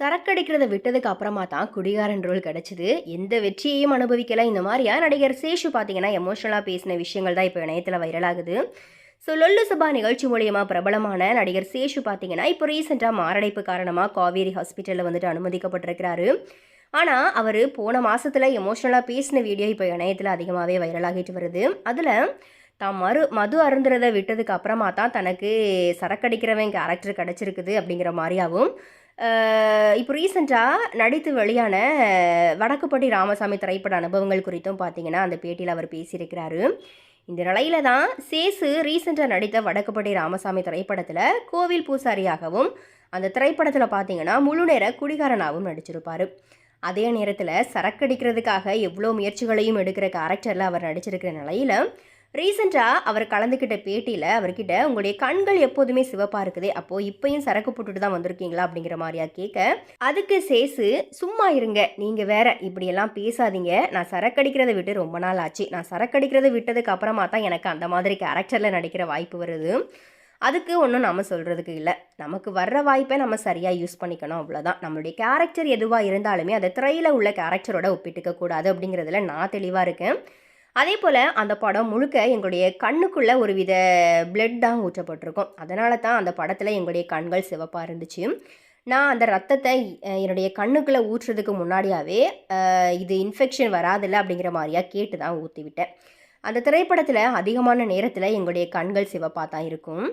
சரக்கடிக்கிறத விட்டதுக்கு அப்புறமா தான் குடிகாரன் ரோல் கிடச்சிது. எந்த வெற்றியையும் அனுபவிக்கல. இந்த மாதிரியா? நடிகர் சேஷு பார்த்தீங்கன்னா எமோஷனலாக பேசின விஷயங்கள் தான் இப்போ இணையத்தில் வைரலாகுது ஸோ லொல்லு சபா நிகழ்ச்சி மூலியமாக பிரபலமான நடிகர் சேஷு பார்த்தீங்கன்னா இப்போ ரீசெண்டாக மாரடைப்பு காரணமாக காவேரி ஹாஸ்பிட்டலில் வந்துட்டு அனுமதிக்கப்பட்டிருக்கிறாரு. ஆனால் அவர் போன மாதத்தில் எமோஷனலாக பேசின வீடியோ இப்போ இணையத்தில் அதிகமாகவே வைரலாகிட்டு வருது. அதில் தான் மறு மது அருந்துறதை விட்டதுக்கு அப்புறமா தான் தனக்கு சரக்கடிக்கிறவன் கேரக்டர் கிடச்சிருக்குது அப்படிங்கிற மாதிரியாகவும் இப்போ ரீசெண்டாக நடித்து வெளியான வடக்குப்பட்டி ராமசாமி திரைப்பட அனுபவங்கள் குறித்தும் பார்த்தீங்கன்னா அந்த பேட்டியில் அவர் பேசியிருக்கிறாரு. இந்த நிலையில தான் சேசு ரீசெண்டாக நடித்த வடக்குப்பட்டி ராமசாமி திரைப்படத்தில் கோவில் பூசாரியாகவும் அந்த திரைப்படத்தில் பார்த்தீங்கன்னா முழு நேர குடிகாரனாகவும் நடிச்சிருப்பார். அதே நேரத்தில் சரக்கடிக்கிறதுக்காக எவ்வளோ முயற்சிகளையும் எடுக்கிற கேரக்டரில் அவர் நடிச்சிருக்கிற நிலையில் ரீசெண்டாக அவர் கலந்துக்கிட்ட பேட்டியில் அவர்கிட்ட உங்களுடைய கண்கள் எப்போதுமே சிவப்பாக இருக்குது அப்போது இப்பயும் சரக்கு போட்டுட்டு தான் வந்திருக்கீங்களா? அப்படிங்கிற மாதிரியா கேட்க அதுக்கு சேசு சும்மா இருங்க நீங்கள் வேற இப்படியெல்லாம் பேசாதீங்க. நான் சரக்கடிக்கிறதை விட்டு ரொம்ப நாள் ஆச்சு. நான் சரக்கடிக்கிறதை விட்டதுக்கு அப்புறமா தான் எனக்கு அந்த மாதிரி கேரக்டரில் நடிக்கிற வாய்ப்பு வருது. அதுக்கு ஒன்றும் நம்ம சொல்கிறதுக்கு இல்லை. நமக்கு வர்ற வாய்ப்பை நம்ம சரியாக யூஸ் பண்ணிக்கணும் அவ்வளோதான் நம்மளுடைய கேரக்டர் எதுவாக இருந்தாலுமே அதை திரையில் உள்ள கேரக்டரோட ஒப்பிட்டுக்க கூடாது அப்படிங்கிறதுல நான் தெளிவாக இருக்கேன். அதே போல் அந்த படம் முழுக்க எங்களுடைய கண்ணுக்குள்ளே ஒரு வித பிளட் தான் ஊற்றப்பட்டிருக்கும். அதனால தான் அந்த படத்தில் எங்களுடைய கண்கள் சிவப்பாக இருந்துச்சு. நான் அந்த ரத்தத்தை என்னுடைய கண்ணுக்குள்ளே ஊற்றுறதுக்கு முன்னாடியாவே இது இன்ஃபெக்ஷன் வராதில்ல அப்படிங்கிற மாதிரியா கேட்டு தான் ஊற்றி விட்டேன். அந்த திரைப்படத்தில் அதிகமான நேரத்தில் எங்களுடைய கண்கள் சிவப்பாக தான் இருக்கும்.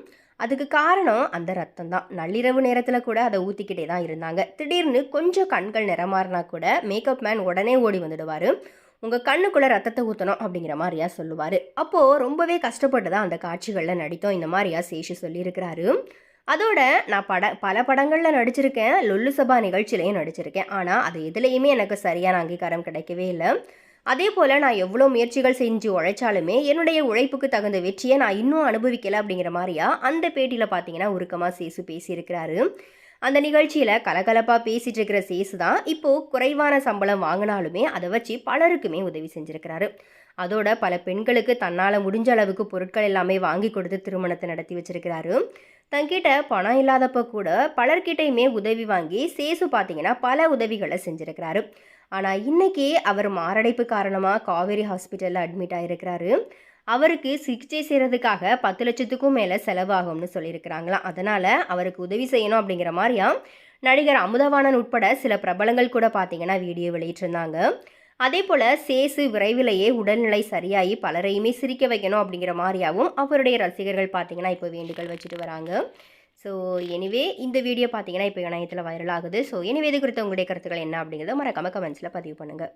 அதுக்கு காரணம் அந்த ரத்தம் தான். நள்ளிரவு நேரத்தில் கூட அதை ஊற்றிக்கிட்டே தான் இருந்தாங்க. திடீர்னு கொஞ்சம் கண்கள் நிறமாறினா கூட மேக்கப் மேன் உடனே ஓடி வந்துடுவார். உங்கள் கண்ணுக்குள்ளே ரத்தத்தை ஊற்றணும் அப்படிங்கிற மாதிரியா சொல்லுவார். அப்போது ரொம்பவே கஷ்டப்பட்டு தான் அந்த காட்சிகளில் நடித்தோம். இந்த மாதிரியா சேஷு சொல்லியிருக்கிறாரு. அதோட நான் பட பல படங்களில் நடிச்சிருக்கேன். லொல்லு சபா நிகழ்ச்சியிலையும் நடிச்சிருக்கேன். ஆனால் அது எதுலேயுமே எனக்கு சரியான அங்கீகாரம் கிடைக்கவே இல்லை. அதே போல் நான் எவ்வளோ முயற்சிகள் செஞ்சு உழைச்சாலுமே என்னுடைய உழைப்புக்கு தகுந்த வெற்றியை நான் இன்னும் அனுபவிக்கலை அப்படிங்கிற மாதிரியா அந்த பேட்டியில் பார்த்தீங்கன்னா உருக்கமாக சேசு பேசியிருக்கிறாரு. அந்த நிகழ்ச்சியில் கலகலப்பாக பேசிட்டு இருக்கிற சேசு தான் இப்போது குறைவான சம்பளம் வாங்கினாலுமே அதை வச்சு பலருக்குமே உதவி செஞ்சுருக்கிறாரு. அதோட பல பெண்களுக்கு தன்னால் முடிஞ்ச அளவுக்கு பொருட்கள் எல்லாமே வாங்கி கொடுத்து திருமணத்தை நடத்தி வச்சிருக்கிறாரு. தங்கிட்ட பணம் இல்லாதப்ப கூட பலர்கிட்டையுமே உதவி வாங்கி சேசு பார்த்தீங்கன்னா பல உதவிகளை செஞ்சுருக்கிறாரு. ஆனால் இன்றைக்கி அவர் மாரடைப்பு காரணமாக காவேரி ஹாஸ்பிட்டலில் அட்மிட் ஆகிருக்கிறாரு அவருக்கு சிகிச்சை செய்கிறதுக்காக பத்து லட்சத்துக்கும் மேலே செலவாகும்னு சொல்லியிருக்கிறாங்களாம். அதனால் அவருக்கு உதவி செய்யணும் அப்படிங்கிற மாதிரியா நடிகர் அமுதவாணன் உட்பட சில பிரபலங்கள் கூட பார்த்தீங்கன்னா வீடியோ வெளியிட்டிருந்தாங்க. அதே போல் சேசு விரைவிலேயே உடல்நிலை சரியாகி பலரையுமே சிரிக்க வைக்கணும் அப்படிங்கிற மாதிரியாவும் அவருடைய ரசிகர்கள் பார்த்தீங்கன்னா இப்போ வேண்டுகோள் வச்சுட்டு வராங்க. ஸோ எனிவே இந்த வீடியோ பார்த்தீங்கன்னா இப்போ இணையத்தில் வைரல் ஆகுது. ஸோ எனிவே இது குறித்த உங்களுடைய கருத்துக்கள் என்ன அப்படிங்கிறத மறக்காம கமெண்ட்ஸில் பதிவு பண்ணுங்கள்